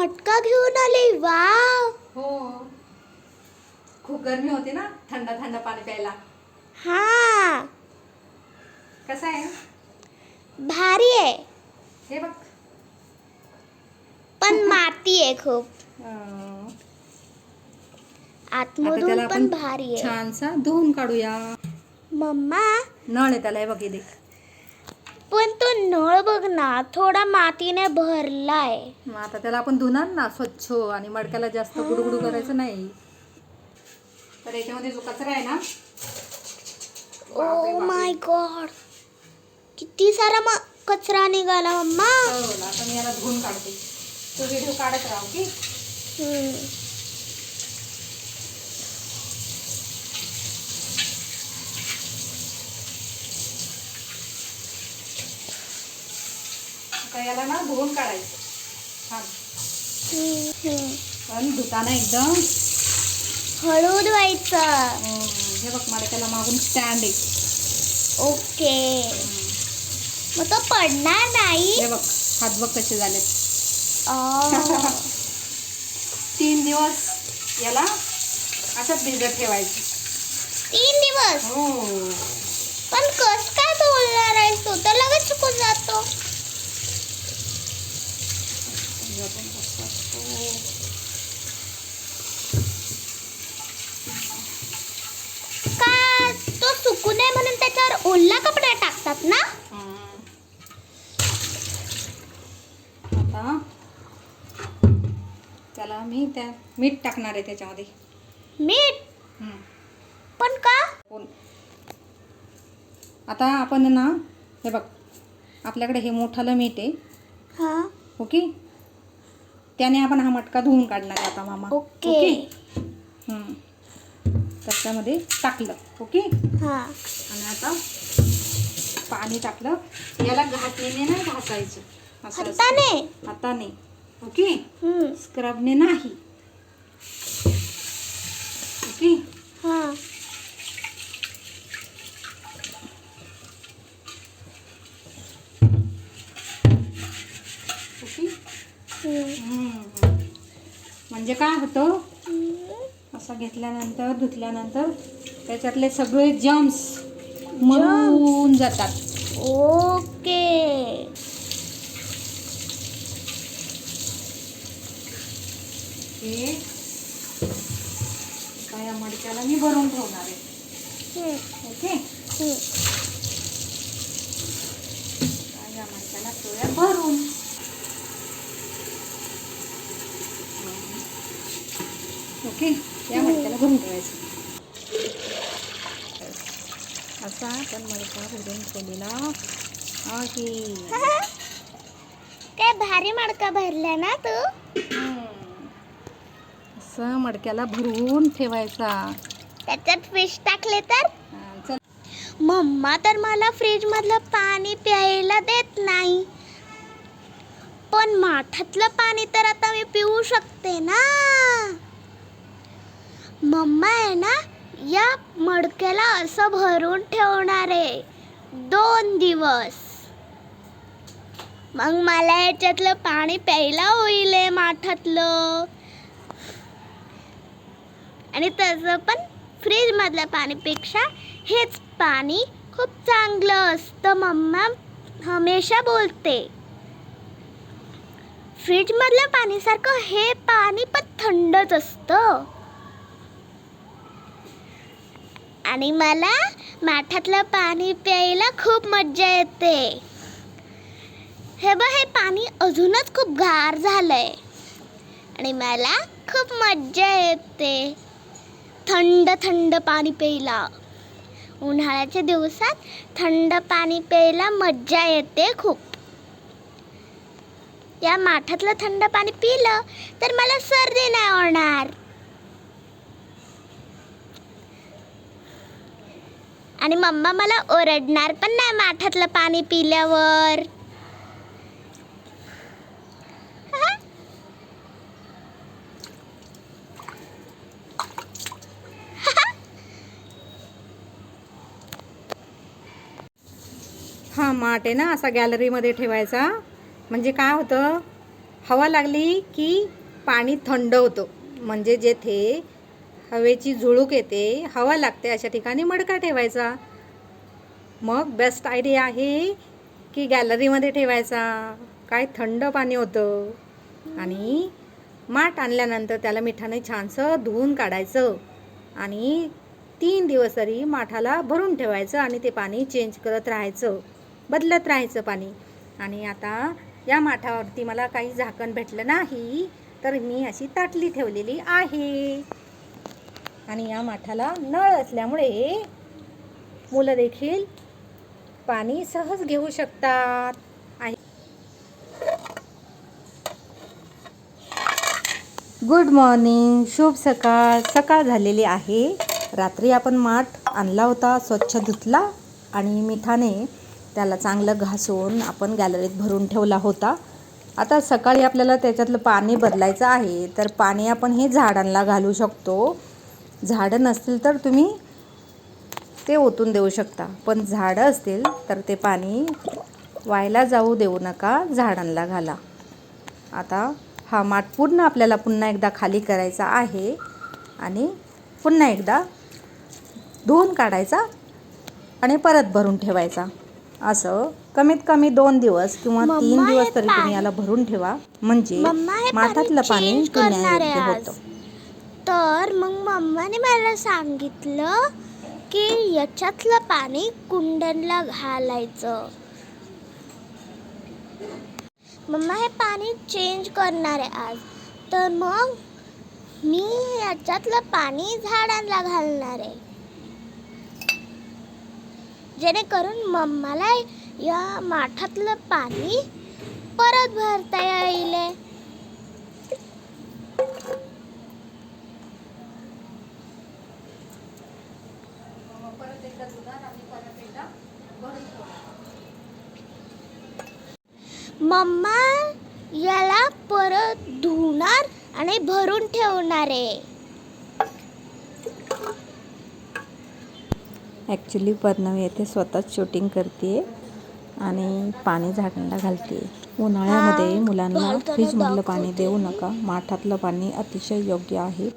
मटका घेऊन आली वाव. हो. खूप गरमी होती ना थंड थंड पाणी प्यायला. हा. कसं आहे? भारी आहे. हे बघ. पण माती आहे खूप. अं, आता आतमधून पण आपण भारी आहे. छानसा धुवून काढूया. मम्मा. नळ आहे त्याला हे बघ हे देख. पण तो नळ बघ ना थोडा मातीने भरलाय. मग आता त्याला आपण धुणार ना स्वच्छ आणि मडक्याला जास्त गुडगुडू करायचं नाही. तर याच्यामध्ये जो कचरा आहे ना बापरे, ओ बापरे. माय गॉड किती सारा म- कचरा निघाला मम्मा. चल, आता मी याला धुवून काढते. तो व्हिडिओ काढत राहू की? हम्म. आता याला ना धुवून काढायचं. छान. पण धुताना एकदम. हळू धुवायचं अं, हे बघ मडक्याला मागून स्टँड आहे. ओके. मग तो पडणार नाही? हे बघ हात बघ कसे झालेत. अं, तीन दिवस याला असंच भिजत ठेवायचं. तीन दिवस? हो. पण कस काय बोलणार आहे तो तर लगेच चुकून जातो का तो सुकू नये म्हणून त्याच्यावर ओला कपडा टाकतात ना आता त्याला मी त्या मीठ टाकणार आहे त्याच्यामध्ये. मीठ. पण का? कोण? आता आपण ना हे बघ आपल्याकडे हे मोठालं मीठ आहे. हा. ओके? त्याने आपण हा मटका धुवून काढणार आहे आता मामा. ओके. हम्म. त्याच्यामध्ये टाकलं. ओके? हा. आणि आता पाणी टाकलं. याला घासणीने नाही घासायचं असं असं. हाताने हाताने. ओके? स्क्रबने नाही. ओके? हा. ओके. म्हणजे काय होतं. असं घेतल्यानंतर धुतल्यानंतर त्याच्यातले सगळे जम्स मरून जातात. ओके. हे एका या मडक्याला मी भरून ठेवणार आहे. ओके? या मडक्याला ठेवूया भरून. ओके? या मडक्याला भरून ठेवायचं. असा आपण मडका भरून ठेवलेला आहे. काय भारी मडका भरला ना तू? असं मडक्याला भरून ठेवायचा. त्याच्यात फिश टाकले तर? चल. मम्मा तर मला फ्रीज मधलं पाणी प्यायला देत नाही. पण माठातलं पाणी तर आता मी पिऊ शकते ना. मम्मा आहे ना या मडक्याला असं भरून ठेवणार आहे. दोन दिवस. मग मला याच्यातलं पाणी प्यायला होईल माठातलं. आणि तसं पण फ्रीज मधल्या पाणीपेक्षा हेच पाणी खूप चांगलं असतं मम्मा हमेशा बोलते. फ्रीजमधल्या पाणीसारखं हे पाणी पण थंडच असतं. आणि मला माठातलं पाणी प्यायला खूप मज्जा येते. हे बघ हे पाणी अजूनच खूप गार झालंय. आणि मला खूप मज्जा येते. थंड थंड पाणी प्यायला. उन्हाळ्याच्या दिवसात थंड पाणी प्यायला मज्जा येते खूप. या माठातलं थंड पाणी पिलं तर मला सर्दी नाही होणार. आणि मम्मा मला ओरडणार पण नाही माठातलं पाणी पिल्यावर. माठ आहे ना असा गॅलरीमध्ये ठेवायचा. म्हणजे काय होतं? हवा लागली की पाणी थंड होतं. म्हणजे जेथे हवेची झुळूक येते हवा लागते अशा ठिकाणी मडका ठेवायचा. मग बेस्ट आयडिया आहे की गॅलरीमध्ये ठेवायचा. काय थंड पाणी होतं. आणि माठ आणल्यानंतर त्याला मिठाने छानसं धुवून काढायचं. आणि तीन दिवस तरी माठाला भरून ठेवायचं आणि ते पाणी चेंज करत राहायचं. बदलत राहायचं पाणी. आणि आता या माठावरती मला काही झाकण भेटलं नाही तर मी अशी ताटली ठेवलेली आहे. आणि या माठाला नळ असल्यामुळे मुलं देखील पाणी सहज घेऊ शकतात. आहे गुड मॉर्निंग शुभ सकाळ. सकाळ झालेली आहे. रात्री आपण माठ आणला होता स्वच्छ धुतला आणि मिठाने त्याला चांगलं घासून आपण गॅलरीत भरून ठेवला होता. आता सकाळी आपल्याला त्याच्यातलं पाणी बदलायचं आहे तर पाणी आपण हे झाडांना घालू शकतो. झाडं नसतील तर तुम्ही ते ओतून देऊ शकता. पण झाडं असतील तर ते पाणी वायला जाऊ देऊ नका झाडांना घाला. आता हा माठ पूर्ण आपल्याला पुन्हा एकदा खाली करायचा आहे आणि पुन्हा एकदा धुवून काढायचा आणि परत भरून ठेवायचा. असं कमीत कमी दोन दिवस किंवा तीन दिवस तरी तुम्ही याला भरून ठेवा. म्हणजे माठातलं पाणी पिण्यायोग्य. होतं. तर मग मम्माने मला सांगितलं की याच्यातलं पाणी कुंडनला घालायचं. मम्मा हे पाणी चेंज करणार आहे आज. तर मग मी याच्यातलं पाणी झाडांना घालणार आहे. जेणेकरून मम्माला या माठातलं पाणी परत भरता येईल. मम्मा याला परत धुणार आणि भरून ठेवणार आहे. ॲक्च्युली पर्णवी येथे स्वतःच शूटिंग करते आणि पाणी झाडांना घालते उन्हाळ्यामध्ये हा, मुलांना फ्रीजमधलं पाणी. देऊ नका. माठातलं पाणी अतिशय योग्य आहे.